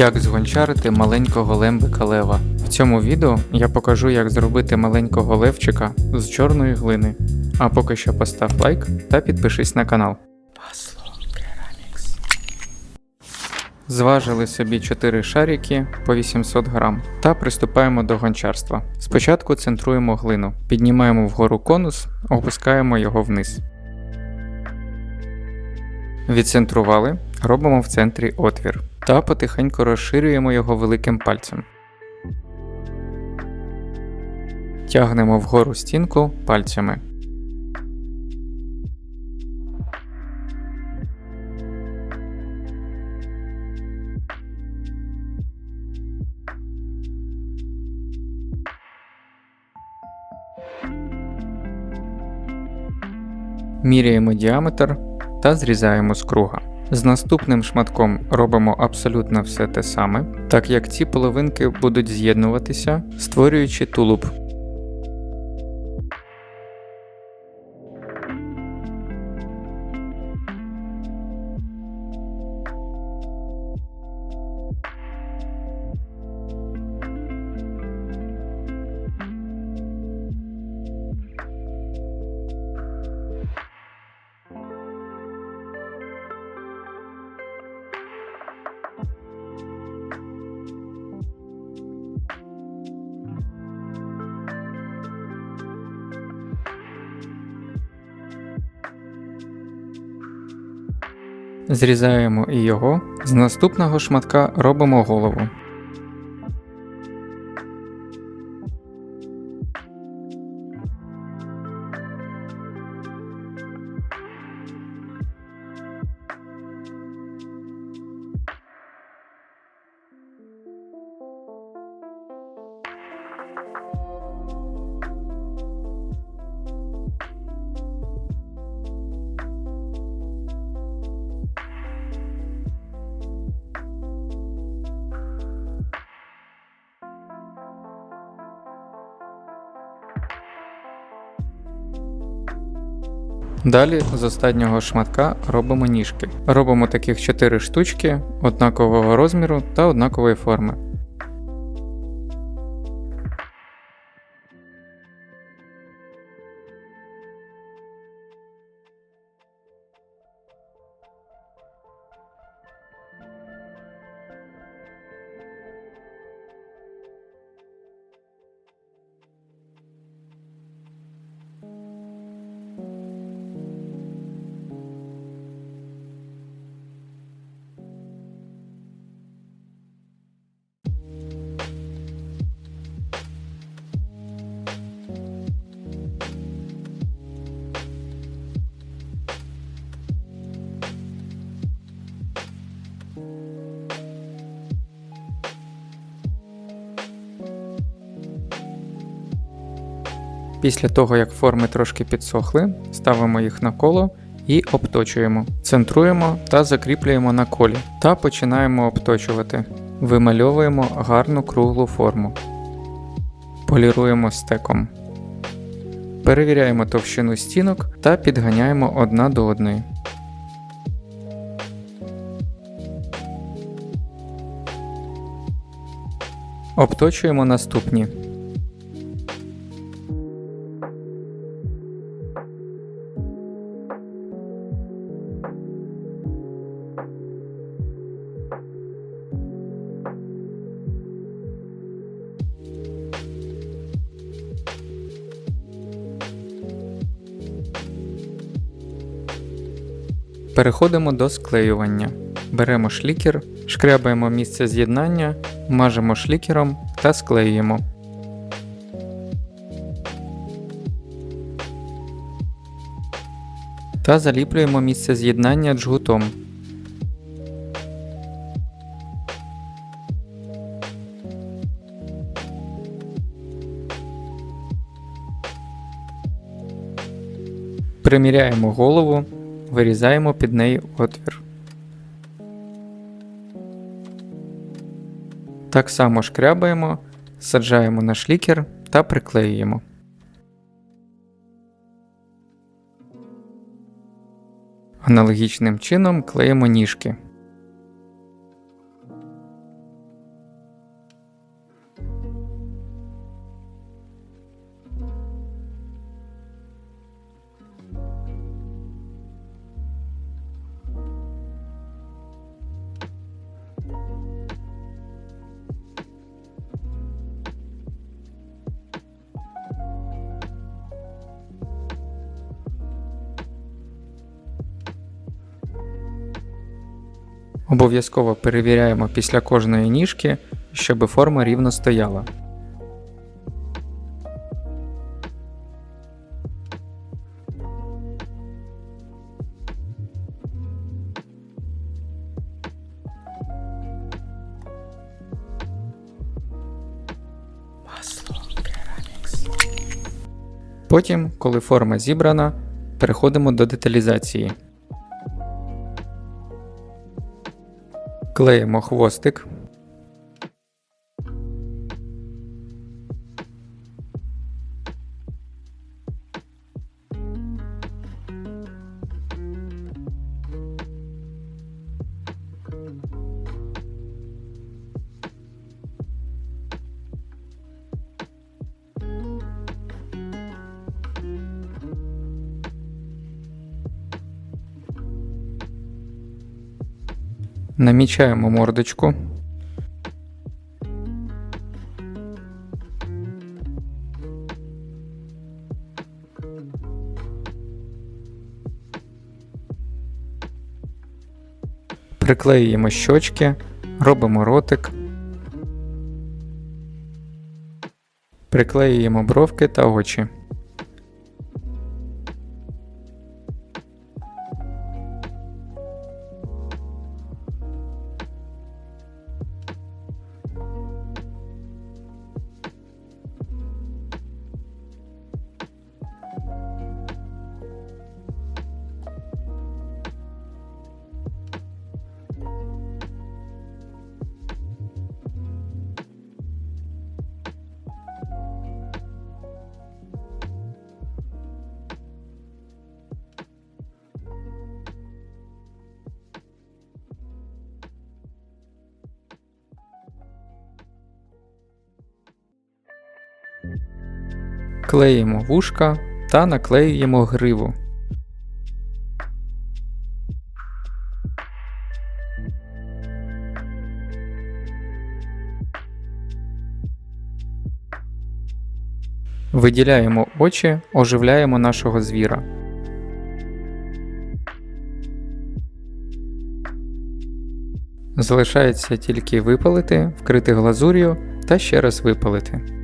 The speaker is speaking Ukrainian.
Як згончарити маленького лембика лева. В цьому відео я покажу, як зробити маленького левчика з чорної глини. А поки що постав лайк та підпишись на канал. Зважили собі 4 шарики по 800 грам та приступаємо до гончарства. Спочатку центруємо глину, піднімаємо вгору конус, опускаємо його вниз. Відцентрували, робимо в центрі отвір та потихеньку розширюємо його великим пальцем. Тягнемо вгору стінку пальцями. Міряємо діаметр та зрізаємо з круга. З наступним шматком робимо абсолютно все те саме, так як ці половинки будуть з'єднуватися, створюючи тулуб. Зрізаємо і його. З наступного шматка робимо голову. Далі з останнього шматка робимо ніжки. Робимо таких 4 штучки однакового розміру та однакової форми. Після того, як форми трошки підсохли, ставимо їх на коло і обточуємо. Центруємо та закріплюємо на колі та починаємо обточувати. Вимальовуємо гарну круглу форму. Поліруємо стеком. Перевіряємо товщину стінок та підганяємо одна до одної. Обточуємо наступні. Переходимо до склеювання. Беремо шлікер, шкрябаємо місце з'єднання, мажемо шлікером та склеюємо. Та заліплюємо місце з'єднання джгутом. Приміряємо голову, вирізаємо під неї отвір. Так само шкрябаємо, саджаємо на шлікер та приклеюємо. Аналогічним чином клеїмо ніжки. Обов'язково перевіряємо після кожної ніжки, щоб форма рівно стояла. Потім, коли форма зібрана, переходимо до деталізації. Клеїмо хвостик. Намічаємо мордочку. Приклеюємо щочки, робимо ротик. Приклеюємо бровки та очі. Клеїмо вушка та наклеюємо гриву. Виділяємо очі, оживляємо нашого звіра. Залишається тільки випалити, вкрити глазур'ю та ще раз випалити.